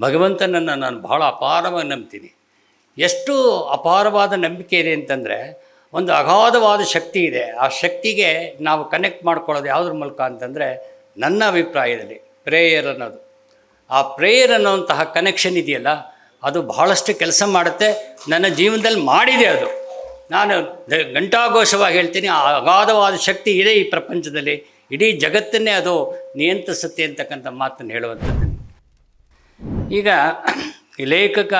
ಭಗವಂತನನ್ನು ನಾನು ಬಹಳ ಅಪಾರವಾಗಿ ನಂಬ್ತೀನಿ. ಎಷ್ಟು ಅಪಾರವಾದ ನಂಬಿಕೆ ಇದೆ ಅಂತಂದರೆ ಒಂದು ಅಗಾಧವಾದ ಶಕ್ತಿ ಇದೆ. ಆ ಶಕ್ತಿಗೆ ನಾವು ಕನೆಕ್ಟ್ ಮಾಡ್ಕೊಳ್ಳೋದು ಯಾವುದ್ರ ಮೂಲಕ ಅಂತಂದರೆ ನನ್ನ ಅಭಿಪ್ರಾಯದಲ್ಲಿ ಪ್ರೇಯರ್ ಅನ್ನೋದು. ಆ ಪ್ರೇಯರ್ ಅನ್ನೋಂತಹ ಕನೆಕ್ಷನ್ ಇದೆಯಲ್ಲ, ಅದು ಬಹಳಷ್ಟು ಕೆಲಸ ಮಾಡುತ್ತೆ. ನನ್ನ ಜೀವನದಲ್ಲಿ ಮಾಡಿದೆ ಅದು. ನಾನು ಗಂಟಾಘೋಷವಾಗಿ ಹೇಳ್ತೀನಿ, ಆ ಅಗಾಧವಾದ ಶಕ್ತಿ ಇದೆ ಈ ಪ್ರಪಂಚದಲ್ಲಿ. ಇಡೀ ಜಗತ್ತನ್ನೇ ಅದು ನಿಯಂತ್ರಿಸುತ್ತೆ ಅಂತಕ್ಕಂಥ ಮಾತನ್ನು ಹೇಳುವಂಥದ್ದು. ಈಗ ಲೇಖಕ,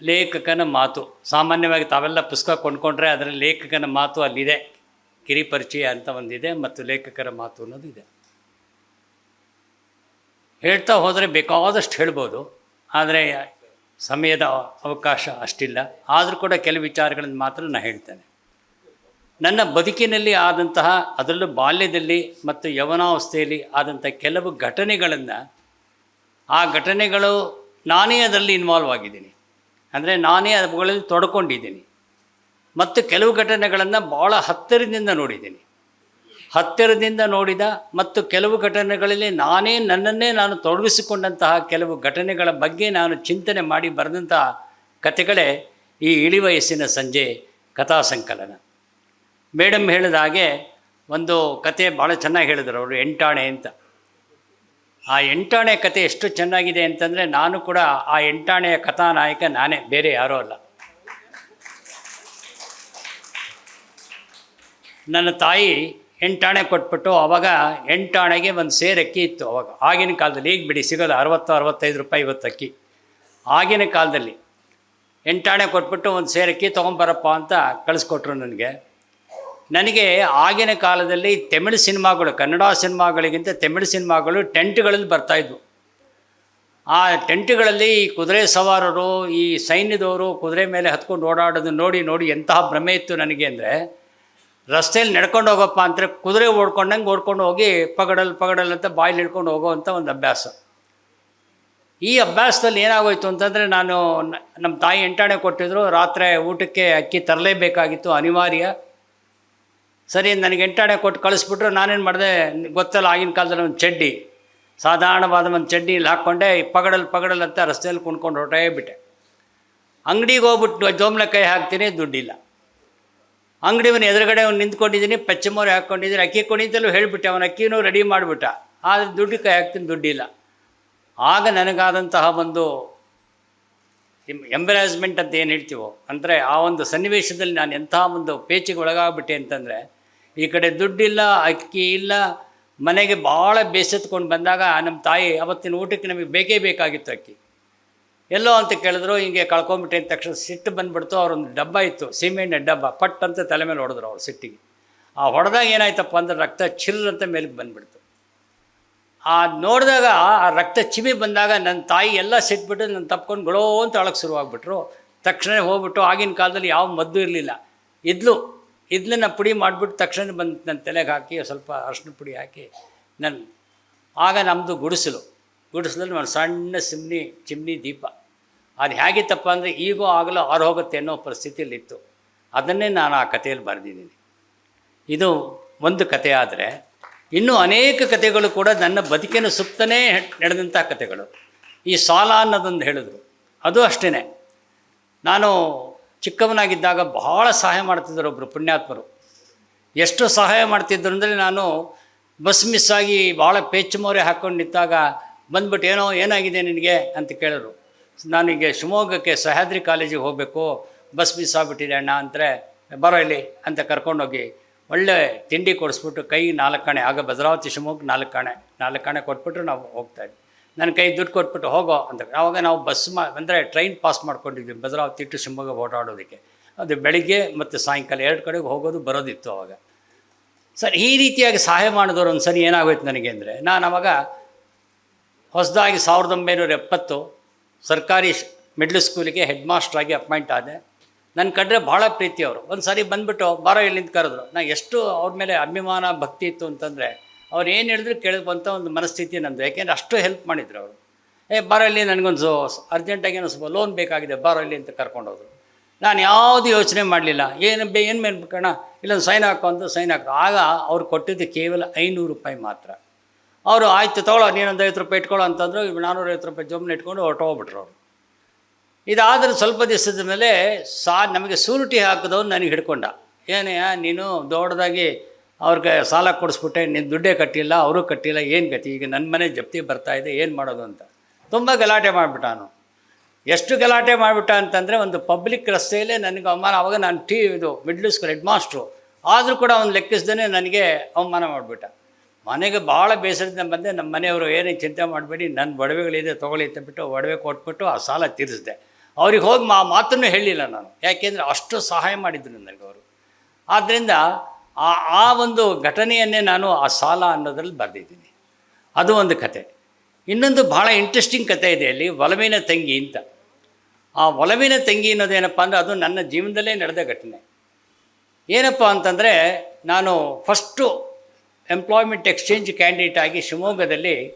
ಲೇಖಕನ ಮಾತು, ಸಾಮಾನ್ಯವಾಗಿ ತಾವೆಲ್ಲ ಪುಸ್ತಕ ಕೊಂಡ್ಕೊಂಡ್ರೆ ಅದರಲ್ಲಿ ಲೇಖಕನ ಮಾತು ಅಲ್ಲಿದೆ, ಕಿರಿಪರಿಚಯ ಅಂತ ಒಂದಿದೆ ಮತ್ತು ಲೇಖಕರ ಮಾತು ಅನ್ನೋದು ಇದೆ. ಹೇಳ್ತಾ ಹೋದರೆ ಬೇಕಾದಷ್ಟು ಹೇಳ್ಬೋದು, ಆದರೆ ಸಮಯದ ಅವಕಾಶ ಅಷ್ಟಿಲ್ಲ. ಆದರೂ ಕೂಡ ಕೆಲವು ವಿಚಾರಗಳನ್ನು ಮಾತ್ರ ನಾನು ಹೇಳ್ತೇನೆ. ನನ್ನ ಬದುಕಿನಲ್ಲಿ ಆದಂತಹ, ಅದರಲ್ಲೂ ಬಾಲ್ಯದಲ್ಲಿ ಮತ್ತು ಯವನಾವಸ್ಥೆಯಲ್ಲಿ ಆದಂಥ ಕೆಲವು ಘಟನೆಗಳನ್ನು ಆ ಘಟನೆಗಳು ನಾನೇ ಅದರಲ್ಲಿ ಇನ್ವಾಲ್ವ್ ಆಗಿದ್ದೀನಿ. ಅಂದರೆ ನಾನೇ ಅವುಗಳಲ್ಲಿ ತೊಡ್ಕೊಂಡಿದ್ದೀನಿ. ಮತ್ತು ಕೆಲವು ಘಟನೆಗಳನ್ನು ಭಾಳ ಹತ್ತಿರದಿಂದ ನೋಡಿದ್ದೀನಿ. ಹತ್ತಿರದಿಂದ ನೋಡಿದ ಮತ್ತು ಕೆಲವು ಘಟನೆಗಳಲ್ಲಿ ನಾನೇ ನನ್ನನ್ನೇ ನಾನು ತೊಡಗಿಸಿಕೊಂಡಂತಹ ಕೆಲವು ಘಟನೆಗಳ ಬಗ್ಗೆ ನಾನು ಚಿಂತನೆ ಮಾಡಿ ಬರೆದಂತಹ ಕಥೆಗಳೇ ಈ ಇಳಿ ವಯಸ್ಸಿನ ಸಂಜೆ ಕಥಾ ಸಂಕಲನ. ಮೇಡಮ್ ಹೇಳಿದ ಹಾಗೆ ಒಂದು ಕತೆ ಭಾಳ ಚೆನ್ನಾಗಿ ಹೇಳಿದರು ಅವರು, ಎಂಟಾಣೆ ಅಂತ. ಆ ಎಂಟಾಣೆ ಕತೆ ಎಷ್ಟು ಚೆನ್ನಾಗಿದೆ ಅಂತಂದರೆ ನಾನು ಕೂಡ ಆ ಎಂಟಾಣೆಯ ಕಥಾನಾಯಕ ನಾನೇ, ಬೇರೆ ಯಾರೂ ಅಲ್ಲ. ನನ್ನ ತಾಯಿ ಎಂಟಾಣೆ ಕೊಟ್ಬಿಟ್ಟು ಅವಾಗ ಎಂಟಾಣೆಗೆ ಒಂದು ಸೇರು ಅಕ್ಕಿ ಇತ್ತು ಅವಾಗ. ಆಗಿನ ಕಾಲದಲ್ಲಿ, ಈಗ ಬಿಡಿ, ಸಿಗೋದು ಅರವತ್ತು, ಅರವತ್ತೈದು ರೂಪಾಯಿ ಇವತ್ತು ಅಕ್ಕಿ. ಆಗಿನ ಕಾಲದಲ್ಲಿ ಎಂಟಾಣೆ ಕೊಟ್ಬಿಟ್ಟು ಒಂದು ಸೇರಕ್ಕಿ ತೊಗೊಂಬರಪ್ಪ ಅಂತ ಕಳಿಸ್ಕೊಟ್ರು ನನಗೆ. ನನಗೆ ಆಗಿನ ಕಾಲದಲ್ಲಿ ತಮಿಳು ಸಿನಿಮಾಗಳು, ಕನ್ನಡ ಸಿನಿಮಾಗಳಿಗಿಂತ ತಮಿಳು ಸಿನಿಮಾಗಳು ಟೆಂಟ್ಗಳಲ್ಲಿ ಬರ್ತಾಯಿದ್ವು ಆ ಟೆಂಟ್ಗಳಲ್ಲಿ ಈ ಕುದುರೆ ಸವಾರರು, ಈ ಸೈನ್ಯದವರು ಕುದುರೆ ಮೇಲೆ ಹತ್ಕೊಂಡು ಓಡಾಡೋದು ನೋಡಿ ನೋಡಿ ಎಂತಹ ಭ್ರಮೆ ಇತ್ತು ನನಗೆ ಅಂದರೆ, ರಸ್ತೆಯಲ್ಲಿ ನಡ್ಕೊಂಡು ಹೋಗಪ್ಪ ಅಂದರೆ ಕುದುರೆ ಓಡ್ಕೊಂಡಂಗೆ ಓಡ್ಕೊಂಡು ಹೋಗಿ ಪಗಡಲ್ ಪಗಡಲ್ ಅಂತ ಬಾಯಲ್ಲಿ ಹಿಡ್ಕೊಂಡು ಹೋಗೋವಂಥ ಒಂದು ಅಭ್ಯಾಸ. ಈ ಅಭ್ಯಾಸದಲ್ಲಿ ಏನಾಗೋಯ್ತು ಅಂತಂದರೆ ನಾನು ನಮ್ಮ ತಾಯಿ ಎಂಟಾಣೆ ಕೊಟ್ಟಿದ್ರು, ರಾತ್ರಿ ಊಟಕ್ಕೆ ಅಕ್ಕಿ ತರಲೇಬೇಕಾಗಿತ್ತು, ಅನಿವಾರ್ಯ. ಸರಿ, ನನಗೆ ಎಂಟಾಣೆ ಕೊಟ್ಟು ಕಳಿಸ್ಬಿಟ್ರು, ನಾನೇನು ಮಾಡಿದೆ, ಗೊತ್ತಲ್ಲ, ಆಗಿನ ಕಾಲದಲ್ಲಿ ಒಂದು ಚಡ್ಡಿ, ಸಾಧಾರಣವಾದ ಒಂದು ಚಡ್ಡಿಲಿ ಹಾಕ್ಕೊಂಡೆ ಪಗಡಲ್ಲಿ ಪಗಡಲ್ಲಿ ಅಂತ ರಸ್ತೆಯಲ್ಲಿ ಕುಣ್ಕೊಂಡು ಹೊರಟೇ ಬಿಟ್ಟೆ. ಅಂಗಡಿಗೆ ಹೋಗ್ಬಿಟ್ಟು ಕೈ ಹಾಕ್ತೀನಿ, ದುಡ್ಡಿಲ್ಲ. ಅಂಗಡಿ ಅವನು ಎದುರುಗಡೆ ಅವ್ನು ನಿಂತ್ಕೊಂಡಿದ್ದೀನಿ ಪಚ್ಚಮೋರೆ ಹಾಕ್ಕೊಂಡಿದ್ದೀನಿ ಅಕ್ಕಿ ಕೊಣಿತಲ್ಲೂ ಹೇಳಿಬಿಟ್ಟೆ, ಅವನ ಅಕ್ಕಿನೂ ರೆಡಿ ಮಾಡಿಬಿಟ್ಟ. ಆದರೆ ದುಡ್ಡು ಕೈ ಹಾಕ್ತೀನಿ, ದುಡ್ಡಿಲ್ಲ. ಆಗ ನನಗಾದಂತಹ ಒಂದು ಎಂಬರಾಸ್ಮೆಂಟ್ ಅಂತ ಏನು ಹೇಳ್ತೀವೋ, ಅಂದರೆ ಆ ಒಂದು ಸನ್ನಿವೇಶದಲ್ಲಿ ನಾನು ಎಂಥ ಒಂದು ಪೇಚಿಗೆ ಒಳಗಾಗ್ಬಿಟ್ಟೆ ಅಂತಂದರೆ ಈ ಕಡೆ ದುಡ್ಡಿಲ್ಲ, ಅಕ್ಕಿ ಇಲ್ಲ, ಮನೆಗೆ ಭಾಳ ಬೇಸತ್ಕೊಂಡು ಬಂದಾಗ ನಮ್ಮ ತಾಯಿ ಅವತ್ತಿನ ಊಟಕ್ಕೆ ನಮಗೆ ಬೇಕೇ ಬೇಕಾಗಿತ್ತು ಅಕ್ಕಿ. ಎಲ್ಲೋ ಅಂತ ಕೇಳಿದ್ರು, ಹಿಂಗೆ ಕಳ್ಕೊಂಬಿಟ್ಟೆ ಅಂದ ತಕ್ಷಣ ಸಿಟ್ಟು ಬಂದ್ಬಿಡ್ತು, ಅವ್ರೊಂದು ಡಬ್ಬ ಇತ್ತು ಸಿಮೆಂಟ್ ಡಬ್ಬ, ಪಟ್ ಅಂತ ತಲೆ ಮೇಲೆ ಹೊಡೆದ್ರು ಅವ್ರು ಸಿಟ್ಟಿಗೆ. ಆ ಹೊಡೆದಾಗ ಏನಾಯ್ತಪ್ಪ ಅಂದ್ರೆ ರಕ್ತ ಅಂತ ಮೇಲೆ ಬಂದ್ಬಿಡ್ತು. ಆ ನೋಡಿದಾಗ ಆ ರಕ್ತ ಚಿಮಿ ಬಂದಾಗ ನನ್ನ ತಾಯಿ ಎಲ್ಲ ಸಿಟ್ಬಿಟ್ಟು ನನ್ನ ತಪ್ಕೊಂಡು ಗೊಳೋ ಅಂತ ಅಳಕ್ಕೆ ಶುರುವಾಗ್ಬಿಟ್ರು. ತಕ್ಷಣ ಹೋಗ್ಬಿಟ್ಟು ಆಗಿನ ಕಾಲದಲ್ಲಿ ಯಾವ ಮದ್ದು ಇರಲಿಲ್ಲ. ಇದ್ಲು. ಇದ್ಲನ್ನ ಪುಡಿ ಮಾಡಿಬಿಟ್ಟು ತಕ್ಷಣ ಬಂದು ನನ್ನ ತಲೆಗೆ ಹಾಕಿ ಸ್ವಲ್ಪ ಅರ್ಶಿನ ಪುಡಿ ಹಾಕಿ ನನ್ನ ಆಗ ನಮ್ಮದು ಗುಡಿಸಲು. ಗುಡಿಸಲಲ್ಲಿ ಒಂದು ಸಣ್ಣ ಸಿಮ್ನಿ ಚಿಮ್ನಿ ದೀಪ. ಅದು ಹೇಗಿತ್ತಪ್ಪ ಅಂದರೆ ಈಗೋ ಆಗಲೋ ಆರು ಹೋಗುತ್ತೆ ಅನ್ನೋ ಪರಿಸ್ಥಿತಿಯಲ್ಲಿತ್ತು. ಅದನ್ನೇ ನಾನು ಆ ಕಥೆಯಲ್ಲಿ ಬರೆದಿದ್ದೀನಿ. ಇದು ಒಂದು ಕಥೆ ಆದರೆ ಇನ್ನೂ ಅನೇಕ ಕಥೆಗಳು ಕೂಡ ನನ್ನ ಬದುಕಿನ ಸುತ್ತನೇ ನಡೆದಂಥ ಕಥೆಗಳು. ಈ ಸಾಲ ಅನ್ನೋದೊಂದು ಹೇಳಿದ್ರು. ಅದು ಅಷ್ಟೇ ನಾನು ಚಿಕ್ಕವನಾಗಿದ್ದಾಗ ಬಹಳ ಸಹಾಯ ಮಾಡ್ತಿದ್ದರು ಒಬ್ಬರು ಪುಣ್ಯಾತ್ಮರು. ಎಷ್ಟು ಸಹಾಯ ಮಾಡ್ತಿದ್ದರು ಅಂದರೆ ನಾನು ಬಸ್ ಮಿಸ್ ಆಗಿ ಭಾಳ ಪೇಚಮೋರೆ ಹಾಕ್ಕೊಂಡು ನಿಂತಾಗ ಬಂದ್ಬಿಟ್ಟು ಏನೋ ಏನಾಗಿದೆ ನಿನಗೆ ಅಂತ ಕೇಳಿದ್ರು. ನನಗೆ ಶಿವಮೊಗ್ಗಕ್ಕೆ ಸಹ್ಯಾದ್ರಿ ಕಾಲೇಜಿಗೆ ಹೋಗಬೇಕು, ಬಸ್ ಮಿಸ್ ಆಗಿಬಿಟ್ಟಿದೆ ಅಣ್ಣ ಅಂದರೆ ಬರೋ ಇಲ್ಲಿ ಅಂತ ಕರ್ಕೊಂಡೋಗಿ ಒಳ್ಳೆ ತಿಂಡಿ ಕೊಡಿಸ್ಬಿಟ್ಟು ಕೈ ನಾಲ್ಕು ಕಾಣೆ, ಆಗ ಭದ್ರಾವತಿ ಶಿವಮೊಗ್ಗ ನಾಲ್ಕು ಕಾಣೆ ನಾಲ್ಕು ಕಾಣೆ ಕೊಟ್ಬಿಟ್ರೆ ನಾವು ಹೋಗ್ತಾಯಿದ್ವಿ ನನ್ನ ಕೈ ದುಡ್ಡು ಕೊಟ್ಬಿಟ್ಟು ಹೋಗೋ ಅಂತ ಆವಾಗ ನಾವು ಬಸ್ ಮಾ, ಅಂದರೆ ಟ್ರೈನ್ ಪಾಸ್ ಮಾಡ್ಕೊಂಡಿದ್ವಿ ಭದ್ರಾವತಿ ತಿಟ್ಟು ಶಿವಮೊಗ್ಗ ಓಡಾಡೋದಕ್ಕೆ. ಅದು ಬೆಳಿಗ್ಗೆ ಮತ್ತು ಸಾಯಂಕಾಲ ಎರಡು ಕಡೆಗೆ ಹೋಗೋದು ಬರೋದಿತ್ತು ಆವಾಗ. ಸರ್, ಈ ರೀತಿಯಾಗಿ ಸಹಾಯ ಮಾಡಿದವರು ಒಂದು ಸರಿ ಏನಾಗೋಯ್ತು ನನಗೆ ಅಂದರೆ, ನಾನು ಅವಾಗ ಹೊಸದಾಗಿ ಸಾವಿರದ ಒಂಬೈನೂರ ಎಪ್ಪತ್ತು ಸರ್ಕಾರಿ ಮಿಡ್ಲ್ ಸ್ಕೂಲಿಗೆ ಹೆಡ್ ಮಾಸ್ಟ್ರಾಗಿ ಅಪಾಯಿಂಟ್ ಆದೆ ನನ್ನ ಕಂಡ್ರೆ ಭಾಳ ಪ್ರೀತಿ ಅವರು ಒಂದು ಸರಿ ಬಂದುಬಿಟ್ಟು, ಬಾರೋ ಇಲ್ಲಿ ನಿಂತು ಕರೆದ್ರು. ನಾನು ಎಷ್ಟು ಅವ್ರ ಮೇಲೆ ಅಭಿಮಾನ, ಭಕ್ತಿ ಇತ್ತು ಅಂತಂದರೆ ಅವ್ರು ಏನು ಹೇಳಿದ್ರು ಕೇಳಬಂತ ಒಂದು ಮನಸ್ಥಿತಿ ನಂದು ಯಾಕೆಂದರೆ ಅಷ್ಟು ಹೆಲ್ಪ್ ಮಾಡಿದ್ರು ಅವರು. ಏ ಬರಲ್ಲಿ ನನಗೊಂದು ಅರ್ಜೆಂಟಾಗಿ ಏನೋ ಸ್ವಲ್ಪ ಲೋನ್ ಬೇಕಾಗಿದೆ ಬರಲ್ಲಿ ಅಂತ ಕರ್ಕೊಂಡೋದ್ರು. ನಾನು ಯಾವುದು ಯೋಚನೆ ಮಾಡಲಿಲ್ಲ. ಏನು ಬೇ, ಏನು ಮೇಲ್ಬೇಕಣ್ಣ ಇಲ್ಲೊಂದು ಸೈನ್ ಹಾಕೋ ಅಂತ ಸೈನ್ ಹಾಕೋ ಆಗ ಅವ್ರು ಕೊಟ್ಟಿದ್ದು ಕೇವಲ ಐನೂರು ರೂಪಾಯಿ ಮಾತ್ರ. ಅವರು ಆಯ್ತು ತೊಗೊಳ್ಳೋ ನೀನೊಂದು ಐವತ್ತು ರೂಪಾಯಿ ಇಟ್ಕೊಳ್ಳೋ ಅಂತಂದ್ರು ನಾನ್ನೂರೈವತ್ತು ರೂಪಾಯಿ ಜೊಮ್ಮನ್ನ ಇಟ್ಕೊಂಡು ಹೊರಟೋಗ್ಬಿಟ್ರು ಅವರು. ಇದಾದ್ರೆ ಸ್ವಲ್ಪ ದಿವಸದ ಮೇಲೆ ಸಾ, ನಮಗೆ ಸೂರಿಟಿ ಹಾಕಿದವ್ರು ನನಗೆ ಹಿಡ್ಕೊಂಡ. ಏನೇ ನೀನು ದೊಡ್ಡದಾಗಿ ಅವ್ರಿಗೆ ಸಾಲ ಕೊಡಿಸ್ಬಿಟ್ಟೆ ನಿನ್ನ ದುಡ್ಡೇ ಕಟ್ಟಿಲ್ಲ, ಅವರು ಕಟ್ಟಿಲ್ಲ, ಏನು ಗತಿ? ಈಗ ನನ್ನ ಮನೆ ಜಪ್ತಿ ಬರ್ತಾ ಇದೆ, ಏನು ಮಾಡೋದು ಅಂತ. ತುಂಬ ಗಲಾಟೆ ಮಾಡಿಬಿಟ್ಟ ನಾನು ಎಷ್ಟು ಗಲಾಟೆ ಮಾಡಿಬಿಟ್ಟ ಅಂತಂದರೆ ಒಂದು ಪಬ್ಲಿಕ್ ರಸ್ತೆಯಲ್ಲೇ ನನಗೆ ಅವಮಾನ, ಅವಾಗ ನಾನು ಟಿ, ಇದು ಮಿಡ್ಲ್ ಸ್ಕೂಲ್ ಹೆಡ್ ಮಾಸ್ಟ್ರು ಆದರೂ ಕೂಡ ಅವ್ನು ಲೆಕ್ಕಿಸ್ದೇ ನನಗೆ ಅವಮಾನ ಮಾಡಿಬಿಟ್ಟ. ಮನೆಗೆ ಭಾಳ ಬೇಸರದಿಂದ ಬಂದೆ ನಮ್ಮ ಮನೆಯವರು ಏನೇ ಚಿಂತೆ ಮಾಡಬೇಡಿ ನನ್ನ ಒಡವೆಗಳಿದೆ, ತೊಗೊಳ್ಳಿ ಅಂತ ಬಿಟ್ಟು ಒಡವೆ ಕೊಟ್ಬಿಟ್ಟು ಆ ಸಾಲ ತೀರಿಸಿದೆ. ಅವ್ರಿಗೆ ಹೋಗಿ ಮಾ, ಮಾತನ್ನು ಹೇಳಿಲ್ಲ ನಾನು. ಯಾಕೆಂದರೆ ಅಷ್ಟು ಸಹಾಯ ಮಾಡಿದ್ರು ನನಗೆ ಅವರು. ಆದ್ದರಿಂದ ಆ ಆ ಒಂದು ಘಟನೆಯನ್ನೇ ನಾನು ಆ ಸಾಲ ಅನ್ನೋದ್ರಲ್ಲಿ ಬರೆದಿದ್ದೀನಿ. ಅದು ಒಂದು ಕತೆ. ಇನ್ನೊಂದು ಭಾಳ ಇಂಟ್ರೆಸ್ಟಿಂಗ್ ಕತೆ ಇದೆ ಅಲ್ಲಿ ಒಲವಿನ ತಂಗಿ ಅಂತ. ಆ ಒಲವಿನ ತಂಗಿ ಅನ್ನೋದೇನಪ್ಪ ಅಂದರೆ ಅದು ನನ್ನ ಜೀವನದಲ್ಲೇ ನಡೆದ ಘಟನೆ. ಏನಪ್ಪ ಅಂತಂದರೆ ನಾನು ಫಸ್ಟು ಎಂಪ್ಲಾಯ್ಮೆಂಟ್ ಎಕ್ಸ್ಚೇಂಜ್ ಕ್ಯಾಂಡಿಡೇಟ್ ಆಗಿ ಶಿವಮೊಗ್ಗದಲ್ಲಿ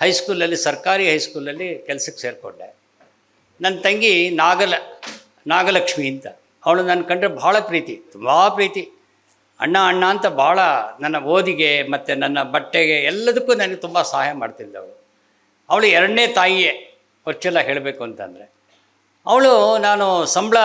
ಹೈಸ್ಕೂಲಲ್ಲಿ ಸರ್ಕಾರಿ ಹೈಸ್ಕೂಲಲ್ಲಿ ಕೆಲಸಕ್ಕೆ ಸೇರಿಕೊಂಡೆ. ನನ್ನ ತಂಗಿ ನಾಗಲ, ನಾಗಲಕ್ಷ್ಮಿ ಅಂತ. ಅವಳು ನನ್ನ ಕಂಡ್ರೆ ಭಾಳ ಪ್ರೀತಿ, ತುಂಬ ಪ್ರೀತಿ. ಅಣ್ಣ ಅಣ್ಣ ಅಂತ ಭಾಳ ನನ್ನ ಓದಿಗೆ ಮತ್ತು ನನ್ನ ಬಟ್ಟೆಗೆ ಎಲ್ಲದಕ್ಕೂ ನನಗೆ ತುಂಬ ಸಹಾಯ ಮಾಡ್ತಿದ್ದೆ ಅವಳು. ಎರಡನೇ ತಾಯಿಯೇ, ಹೊಚ್ಚೆಲ್ಲ ಹೇಳಬೇಕು ಅಂತಂದರೆ. ಅವಳು ನಾನು ಸಂಬಳ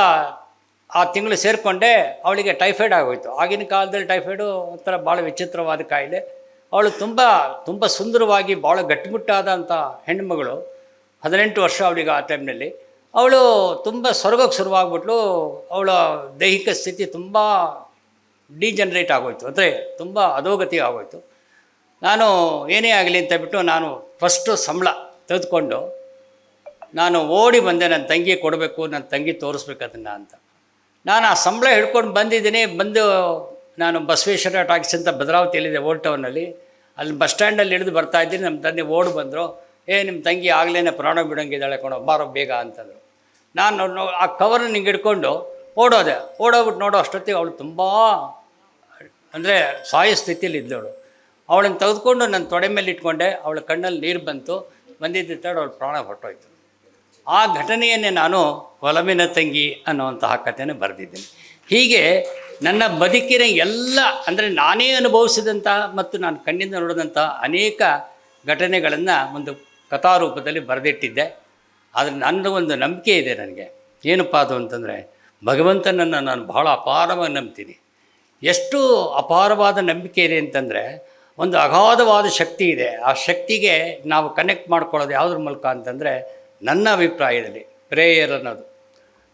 ಆ ತಿಂಗಳು ಸೇರಿಕೊಂಡೆ, ಅವಳಿಗೆ ಟೈಫಾಯ್ಡ್ ಆಗೋಯ್ತು. ಆಗಿನ ಕಾಲದಲ್ಲಿ ಟೈಫಾಯ್ಡು ಒಂಥರ ಭಾಳ ವಿಚಿತ್ರವಾದ ಕಾಯಿಲೆ. ಅವಳು ತುಂಬ ತುಂಬ ಸುಂದರವಾಗಿ ಭಾಳ ಗಟ್ಟಿಮುಟ್ಟಾದಂಥ ಹೆಣ್ಮಗಳು ಹದಿನೆಂಟು ವರ್ಷ ಅವಳಿಗೆ ಆ ಟೈಮ್ನಲ್ಲಿ ಅವಳು ತುಂಬ ಸ್ವರ್ಗಕ್ಕೆ ಶುರುವಾಗ್ಬಿಟ್ಲು. ಅವಳ ದೈಹಿಕ ಸ್ಥಿತಿ ತುಂಬ ಡಿಜನ್ರೇಟ್ ಆಗೋಯ್ತು. ಅಂದರೆ ತುಂಬ ಅಧೋಗತಿ ಆಗೋಯ್ತು. ನಾನು ಏನೇ ಆಗಲಿ ಅಂತ ಬಿಟ್ಟು ನಾನು ಫಸ್ಟು ಸಂಬಳ ತೆಗೆದುಕೊಂಡು ನಾನು ಓಡಿ ಬಂದೆ, ನನ್ನ ತಂಗಿ ಕೊಡಬೇಕು, ನನ್ನ ತಂಗಿ ತೋರಿಸ್ಬೇಕು ಅದನ್ನು ಅಂತ. ನಾನು ಆ ಸಂಬಳ ಹಿಡ್ಕೊಂಡು ಬಂದಿದ್ದೀನಿ, ಬಂದು ನಾನು ಬಸವೇಶ್ವರ ಟಾಕೀಸ್ ಅಂತ ಭದ್ರಾವತಿಯಲ್ಲಿದೆ ಓಲ್ಡ್ ಟೌನಲ್ಲಿ ಅಲ್ಲಿ. ಬಸ್ ಸ್ಟ್ಯಾಂಡಲ್ಲಿ ಇಳಿದು ಬರ್ತಾ ಇದ್ದೀನಿ, ನಮ್ಮ ತಂದೆ ಓಡಿ ಬಂದರು. ಏ ನಿಮ್ಮ ತಂಗಿ ಆಗಲೇ ಪ್ರಾಣ ಬಿಡೋಂಗಿದ್ದಾಳೆ ಕೊಡೋ ಬಾರೋ ಬೇಗ ಅಂತಂದರು. ನಾನು ಆ ಕವರ್ ಹಿಂಗೆ ಹಿಡ್ಕೊಂಡು ಓಡೋದೆ. ಓಡೋಗ್ಬಿಟ್ಟು ನೋಡೋ ಅಷ್ಟೊತ್ತಿಗೆ ಅವಳು ತುಂಬ ಅಂದರೆ ಸಾಯ ಸ್ಥಿತಿಯಲ್ಲಿ ಇದ್ದವಳು ಅವಳನ್ನು ತೆಗೆದುಕೊಂಡು ನನ್ನ ತೊಡೆ ಮೇಲೆ ಇಟ್ಕೊಂಡೆ, ಅವಳ ಕಣ್ಣಲ್ಲಿ ನೀರು ಬಂತು, ಬಂದಿದ್ದ ತಡ ಅವಳು ಪ್ರಾಣ ಹೊರಟೋಯ್ತು. ಆ ಘಟನೆಯನ್ನೇ ನಾನು ಒಲಮಿನ ತಂಗಿ ಅನ್ನುವಂತಹ ಕಥೆಯನ್ನು ಬರೆದಿದ್ದೀನಿ. ಹೀಗೆ ನನ್ನ ಬದುಕಿನ ಎಲ್ಲ, ಅಂದರೆ ನಾನೇ ಅನುಭವಿಸಿದಂಥ ಮತ್ತು ನಾನು ಕಣ್ಣಿಂದ ನೋಡಿದಂಥ ಅನೇಕ ಘಟನೆಗಳನ್ನು ಒಂದು ಕಥಾರೂಪದಲ್ಲಿ ಬರೆದಿಟ್ಟಿದ್ದೆ. ಆದರೆ ನನ್ನ ಒಂದು ನಂಬಿಕೆ ಇದೆ ನನಗೆ. ಏನಪ್ಪ ಅದು ಅಂತಂದರೆ, ಭಗವಂತನನ್ನು ನಾನು ಬಹಳ ಅಪಾರವಾಗಿ ನಂಬ್ತೀನಿ. ಎಷ್ಟು ಅಪಾರವಾದ ನಂಬಿಕೆ ಇದೆ ಅಂತಂದರೆ ಒಂದು ಅಗಾಧವಾದ ಶಕ್ತಿ ಇದೆ. ಆ ಶಕ್ತಿಗೆ ನಾವು ಕನೆಕ್ಟ್ ಮಾಡ್ಕೊಳ್ಳೋದು ಯಾವುದ್ರ ಮೂಲಕ ಅಂತಂದರೆ ನನ್ನ ಅಭಿಪ್ರಾಯದಲ್ಲಿ ಪ್ರೇಯರ್ ಅನ್ನೋದು.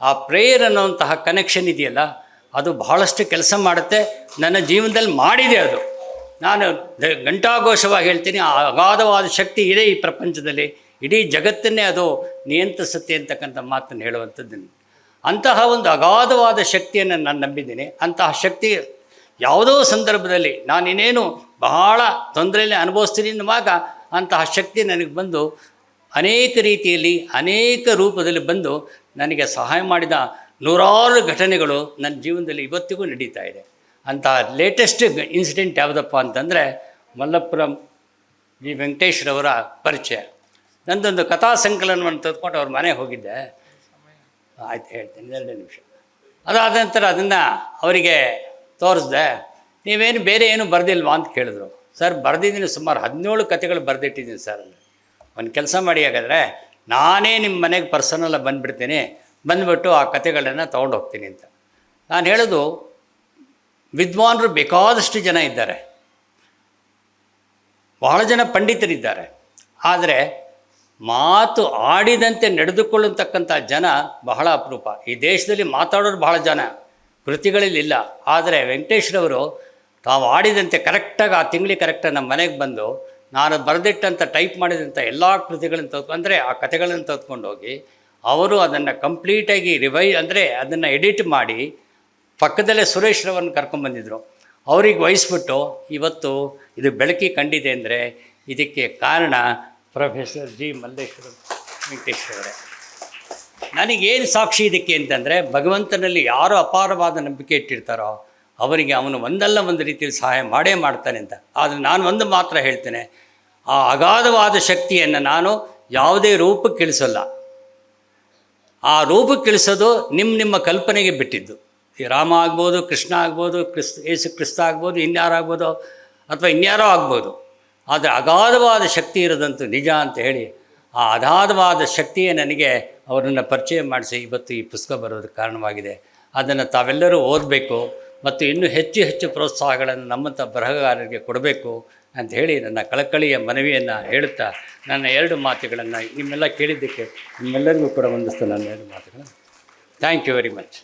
ಆ ಪ್ರೇಯರ್ ಅನ್ನೋಂತಹ ಕನೆಕ್ಷನ್ ಇದೆಯಲ್ಲ, ಅದು ಬಹಳಷ್ಟು ಕೆಲಸ ಮಾಡುತ್ತೆ. ನನ್ನ ಜೀವನದಲ್ಲಿ ಮಾಡಿದೆ ಅದು. ನಾನು ಗಂಟಾಘೋಷವಾಗಿ ಹೇಳ್ತೀನಿ, ಆ ಅಗಾಧವಾದ ಶಕ್ತಿ ಇದೆ ಈ ಪ್ರಪಂಚದಲ್ಲಿ. ಇಡೀ ಜಗತ್ತನ್ನೇ ಅದು ನಿಯಂತ್ರಿಸುತ್ತೆ ಅಂತಕ್ಕಂಥ ಮಾತನ್ನು ಹೇಳುವಂಥದ್ದು ಅಂತಹ ಒಂದು ಅಗಾಧವಾದ ಶಕ್ತಿಯನ್ನು ನಾನು ನಂಬಿದ್ದೀನಿ. ಅಂತಹ ಶಕ್ತಿ ಯಾವುದೋ ಸಂದರ್ಭದಲ್ಲಿ ನಾನು ಇನ್ನೇನು ಬಹಳ ತೊಂದರೆಯಲ್ಲಿ ಅನುಭವಿಸ್ತೀನಿ ಅನ್ನುವಾಗ ಅಂತಹ ಶಕ್ತಿ ನನಗೆ ಬಂದು ಅನೇಕ ರೀತಿಯಲ್ಲಿ, ಅನೇಕ ರೂಪದಲ್ಲಿ ಬಂದು ನನಗೆ ಸಹಾಯ ಮಾಡಿದ ನೂರಾರು ಘಟನೆಗಳು ನನ್ನ ಜೀವನದಲ್ಲಿ ಇವತ್ತಿಗೂ ನಡೀತಾ ಇದೆ. ಅಂತಹ ಲೇಟೆಸ್ಟ್ ಇನ್ಸಿಡೆಂಟ್ ಯಾವುದಪ್ಪ ಅಂತಂದರೆ ಮಲ್ಲಪುರಂ ಜಿ ವೆಂಕಟೇಶ್ವರವರ ಪರಿಚಯ. ನಂದೊಂದು ಕಥಾ ಸಂಕಲನವನ್ನು ತೆಗೆದುಕೊಂಡು ಅವ್ರ ಮನೆಗೆ ಹೋಗಿದ್ದೆ. ಆಯ್ತು, ಹೇಳ್ತೀನಿ ಎರಡೇ ನಿಮಿಷ. ಅದಾದ ನಂತರ ಅದನ್ನು ಅವರಿಗೆ ತೋರಿಸ್ದೆ, ನೀವೇನು ಬೇರೆ ಏನು ಬರೆದಿಲ್ವಾ ಅಂತ ಕೇಳಿದ್ರು. ಸರ್, ಬರೆದಿದ್ದೀನಿ, ಸುಮಾರು ಹದಿನೇಳು ಕತೆಗಳು ಬರೆದಿಟ್ಟಿದ್ದೀನಿ ಸರ್ ಅಲ್ಲಿ. ಒಂದು ಕೆಲಸ ಮಾಡಿ ಹಾಗಾದರೆ ನಾನೇ ನಿಮ್ಮ ಮನೆಗೆ ಪರ್ಸನಲ್ಲ ಬಂದುಬಿಡ್ತೀನಿ, ಬಂದುಬಿಟ್ಟು ಆ ಕತೆಗಳನ್ನು ತೊಗೊಂಡು ಹೋಗ್ತೀನಿ ಅಂತ. ನಾನು ಹೇಳೋದು ವಿದ್ವಾಂಸರು ಬೇಕಾದಷ್ಟು ಜನ ಇದ್ದಾರೆ. ಬಹಳ ಜನ ಪಂಡಿತರಿದ್ದಾರೆ. ಆದರೆ ಮಾತು ಆಡಿದಂತೆ ನಡೆದುಕೊಳ್ಳತಕ್ಕಂಥ ಜನ ಬಹಳ ಅಪರೂಪ. ಈ ದೇಶದಲ್ಲಿ ಮಾತಾಡೋರು ಬಹಳ ಜನ. ಕೃತಿಗಳಲ್ಲಿ ಇಲ್ಲ. ಆದರೆ ವೆಂಕಟೇಶ್ವರವರು ತಾವು ಆಡಿದಂತೆ ಕರೆಕ್ಟಾಗಿ ಆ ತಿಂಗಳಿಗೆ ಕರೆಕ್ಟಾಗಿ ನಮ್ಮ ಮನೆಗೆ ಬಂದು ನಾನು ಬರೆದಿಟ್ಟಂಥ ಟೈಪ್ ಮಾಡಿದಂಥ ಎಲ್ಲ ಕೃತಿಗಳನ್ನು ತೆಗೆದು ಅಂದರೆ ಆ ಕಥೆಗಳನ್ನು ತೆಗೆದುಕೊಂಡು ಹೋಗಿ ಅವರು ಅದನ್ನು ಕಂಪ್ಲೀಟಾಗಿ ರಿವೈ ಅಂದರೆ ಅದನ್ನು ಎಡಿಟ್ ಮಾಡಿ ಪಕ್ಕದಲ್ಲೇ ಸುರೇಶ್ ಕರ್ಕೊಂಡ್ಬಂದಿದ್ರು ಅವ್ರಿಗೆ ವಹಿಸ್ಬಿಟ್ಟು ಇವತ್ತು ಇದು ಬೆಳಕಿ ಕಂಡಿದೆ ಅಂದರೆ ಇದಕ್ಕೆ ಕಾರಣ ಪ್ರೊಫೆಸರ್ ಜಿ ಮಲ್ಲೇಶ್ವರ ವೆಂಕಟೇಶ್ವರ ನನಗೇನು ಸಾಕ್ಷಿ ಇದಕ್ಕೆ ಅಂತಂದರೆ, ಭಗವಂತನಲ್ಲಿ ಯಾರು ಅಪಾರವಾದ ನಂಬಿಕೆ ಇಟ್ಟಿರ್ತಾರೋ, ಅವರಿಗೆ ಅವನು ಒಂದಲ್ಲ ಒಂದು ರೀತಿಯಲ್ಲಿ ಸಹಾಯ ಮಾಡೇ ಮಾಡ್ತಾನೆ ಅಂತ. ಆದರೆ ನಾನು ಒಂದು ಮಾತ್ರ ಹೇಳ್ತೇನೆ, ಆ ಅಗಾಧವಾದ ಶಕ್ತಿಯನ್ನು ನಾನು ಯಾವುದೇ ರೂಪಕ್ಕೆ ಇಳಿಸಲ್ಲ. ಆ ರೂಪಕ್ಕೆ ಇಳಿಸೋದು ನಿಮ್ಮ ನಿಮ್ಮ ಕಲ್ಪನೆಗೆ ಬಿಟ್ಟಿದ್ದು. ರಾಮ ಆಗ್ಬೋದು, ಕೃಷ್ಣ ಆಗ್ಬೋದು, ಕ್ರಿಸ್ ಯೇಸು ಕ್ರಿಸ್ತ ಆಗ್ಬೋದು ಇನ್ಯಾರಾಗ್ಬೋದು ಅಥವಾ ಇನ್ಯಾರೋ ಆಗ್ಬೋದು. ಆದರೆ ಅಗಾಧವಾದ ಶಕ್ತಿ ಇರೋದಂತೂ ನಿಜ ಅಂತ ಹೇಳಿ ಆ ಅಗಾಧವಾದ ಶಕ್ತಿಯೇ ನನಗೆ ಅವರನ್ನು ಪರಿಚಯ ಮಾಡಿಸಿ ಇವತ್ತು ಈ ಪುಸ್ತಕ ಬರೋದಕ್ಕೆ ಕಾರಣವಾಗಿದೆ. ಅದನ್ನು ತಾವೆಲ್ಲರೂ ಓದಬೇಕು ಮತ್ತು ಇನ್ನೂ ಹೆಚ್ಚು ಹೆಚ್ಚು ಪ್ರೋತ್ಸಾಹಗಳನ್ನು ನಮ್ಮಂಥ ಬರಹಗಾರರಿಗೆ ಕೊಡಬೇಕು ಅಂತ ಹೇಳಿ ನನ್ನ ಕಳಕಳಿಯ ಮನವಿಯನ್ನು ಹೇಳುತ್ತಾ ನನ್ನ ಎರಡು ಮಾತುಗಳನ್ನು ನಿಮ್ಮೆಲ್ಲ ಕೇಳಿದ್ದಕ್ಕೆ ನಿಮ್ಮೆಲ್ಲರಿಗೂ ಕೂಡ ಒಂದಿಸ್ತು ನನ್ನ ಎರಡು ಮಾತುಗಳನ್ನು. Thank you very much